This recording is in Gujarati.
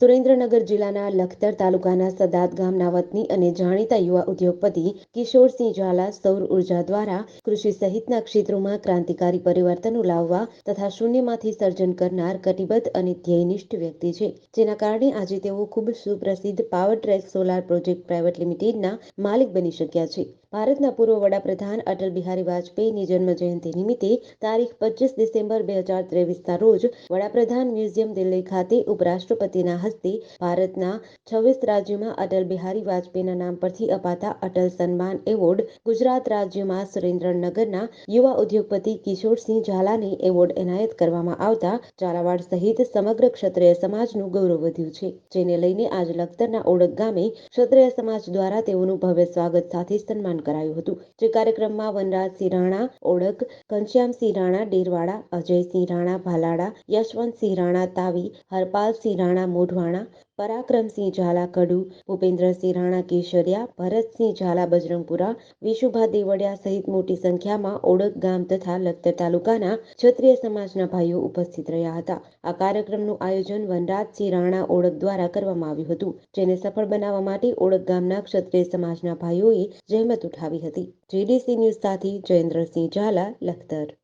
સુરેન્દ્રનગર જિલ્લાના લખતર તાલુકાના સદાત ગામના વતની અને જાણીતા યુવા ઉદ્યોગપતિ કિશોરસિંહ ઝાલા સૌર ઊર્જા દ્વારા કૃષિ સહિતના ક્ષેત્રોમાં ક્રાંતિકારી પરિવર્તનો લાવવા તથા શૂન્યમાંથી સર્જન કરનાર કટિબદ્ધ અને ધ્યેયનિષ્ઠ વ્યક્તિ છે. જેના કારણે આજે તેઓ ખૂબ સુપ્રસિદ્ધ power track solar project private લિમિટેડના માલિક બની શક્યા છે. ભારતના પૂર્વ વડાપ્રધાન અટલ બિહારી વાજપેયીની જન્મ જયંતિ નિમિત્તે તારીખ પચીસ ડિસેમ્બર બે હજાર ત્રેવીસના રોજ વડાપ્રધાન મ્યુઝિયમ દિલ્હી ખાતે ઉપરાષ્ટ્રપતિના હસ્તે ભારતના છવ્વીસ રાજ્યોમાં અટલ બિહારી વાજપેયીના નામ પરથી અપાતા અટલ સન્માન એવોર્ડ ગુજરાત રાજ્યમાં સુરેન્દ્રનગરના યુવા ઉદ્યોગપતિ કિશોરસિંહ ઝાલાને એવોર્ડ એનાયત કરવામાં આવતા ઝાલાવાડ સહિત સમગ્ર ક્ષત્રિય સમાજનું ગૌરવ વધ્યું છે, જેને લઈને આજ લખતરના ઓળખ ગામે ક્ષત્રિય સમાજ દ્વારા તેઓનું ભવ્ય સ્વાગત સાથે સન્માન કરાયું હતું. જે કાર્યક્રમમાં વનરાજસિંહ રાણા ઓળખ ઘનશ્યામસિંહ રાણા, ડેરવાડા અજયસિંહ રાણા, ભાલાડા યશવંતસિંહ રાણા, તાવી હરપાલસિંહ રાણા મોઢવાણા પરાક્રમસિંહ ઝાલા કડુ ભૂપેન્દ્રસિંહ રાણા કેશરિયા ભરતસિંહ ઝાલા બજરંગપુરા વિશુભા દેવડિયા સહિત મોટી સંખ્યામાં ઓળખ ગામ તથા લખતર તાલુકાના ક્ષત્રિય સમાજના ભાઈઓ ઉપસ્થિત રહ્યા હતા. આ કાર્યક્રમનું આયોજન વનરાજસિંહ રાણા ઓળખ દ્વારા કરવામાં આવ્યું હતું, જેને સફળ બનાવવા માટે ઓળખ ગામના ક્ષત્રિય સમાજના ભાઈઓએ જહેમત ઉઠાવી હતી. જેડીસી ન્યૂઝ સાથે જયેન્દ્રસિંહ ઝાલા, લખતર